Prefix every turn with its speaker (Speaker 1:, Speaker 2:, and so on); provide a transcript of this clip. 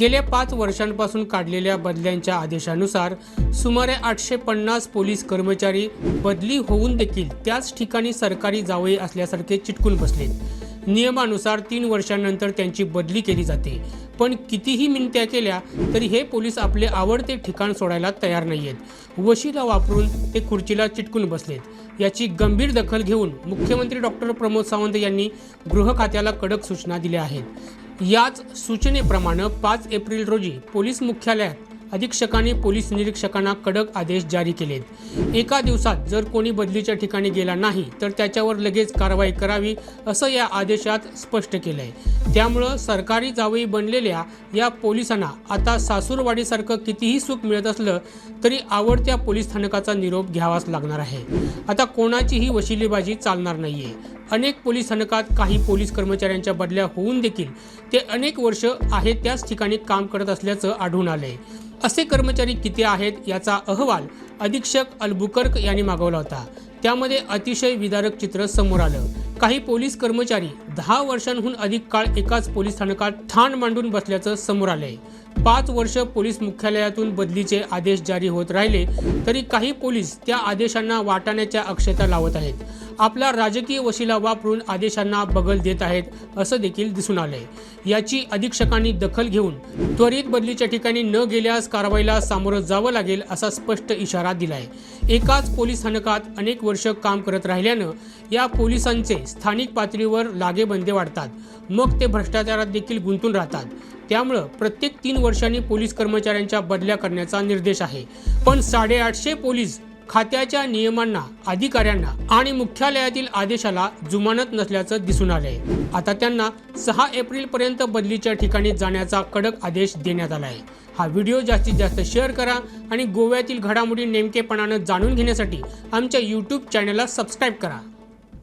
Speaker 1: गेल्या पाच वर्षांपासून काढलेल्या बदल्यांच्या आदेशानुसार सुमारे आठशे पन्नास पोलीस कर्मचारी बदली होऊन देखील त्याच ठिकाणी सरकारी जावई असल्यासारखे चिटकून बसलेत नियमानुसार तीन वर्षांनंतर त्यांची बदली केली जाते. पण कितीही मिनत्या केल्या तरी हे पोलीस आपले आवडते ठिकाण सोडायला तयार नाही आहेत वशीला वापरून ते खुर्चीला चिटकून बसलेत. याची गंभीर दखल घेऊन मुख्यमंत्री डॉक्टर प्रमोद सावंत यांनी गृह खात्याला कडक सूचना दिल्या आहेत. याच सूचनेप्रमाणे पाच एप्रिल रोजी पोलीस मुख्यालयात अधीक्षकांनी पोलीस निरीक्षकांना कडक आदेश जारी केलेत. एका दिवसात जर कोणी बदलीच्या ठिकाणी गेला नाही तर त्याच्यावर लगेच कारवाई करावी असं या आदेशात स्पष्ट केलं आहे त्यामुळं सरकारी जावई बनलेल्या या पोलिसांना आता सासूरवाडीसारखं कितीही सुख मिळत असलं तरी आवडत्या पोलीस स्थानकाचा निरोप घ्यावाच लागणार आहे. आता कोणाचीही वशिलेबाजी चालणार नाहीये. अनेक पोलीस स्थानकात काही पोलीस कर्मचाऱ्यांच्या बदल्या होऊन देखील ते अनेक वर्ष आहेत त्याच ठिकाणी काम करत असल्याचं आढळून आलंय. असे कर्मचारी किती आहेत याचा अहवाल अधीक्षक अलबुकर्क यांनी मागवला होता. त्यामध्ये अतिशय विदारक चित्र समोर आलं. काही पोलीस कर्मचारी दहा वर्षांहून अधिक काळ एकाच पोलीस स्थानकात ठाण मांडून बसल्याचं समोर आलंय. पाच वर्ष पोलीस मुख्यालयातून बदलीचे आदेश जारी होत राहिले तरी काही पोलीस त्या आदेशांना वाटाण्याच्या अक्षता लावत आहेत. आपला राजकीय वशिला वापरून आदेशांना बगल देत आहेत असं देखील दिसून आलंय. याची अधीक्षकांनी दखल घेऊन त्वरित बदलीच्या ठिकाणी न गेल्यास कारवाईला सामोरं जावं लागेल असा स्पष्ट इशारा दिलाय. एकाच पोलीस स्थानकात अनेक वर्ष काम करत राहिल्यानं या पोलिसांचे स्थानिक पातळीवर लागेबंदे वाढतात. मग ते भ्रष्टाचारात देखील गुंतून राहतात. त्यामुळं प्रत्येक तीन वर्षांनी पोलीस कर्मचाऱ्यांच्या बदल्या करण्याचा निर्देश आहे. पण साडेआठशे पोलीस खात्याच्या नियमांना अधिकाऱ्यांना आणि मुख्यालयातील आदेशाला जुमानत नसल्याचं दिसून आलंय. आता त्यांना सहा एप्रिल पर्यंत बदलीच्या ठिकाणी जाण्याचा कडक आदेश देण्यात आला आहे हा व्हिडिओ जास्तीत जास्त शेअर करा आणि गोव्यातील घडामोडी नेमकेपणानं जाणून घेण्यासाठी आमच्या यूट्यूब चॅनलला सबस्क्राईब करा.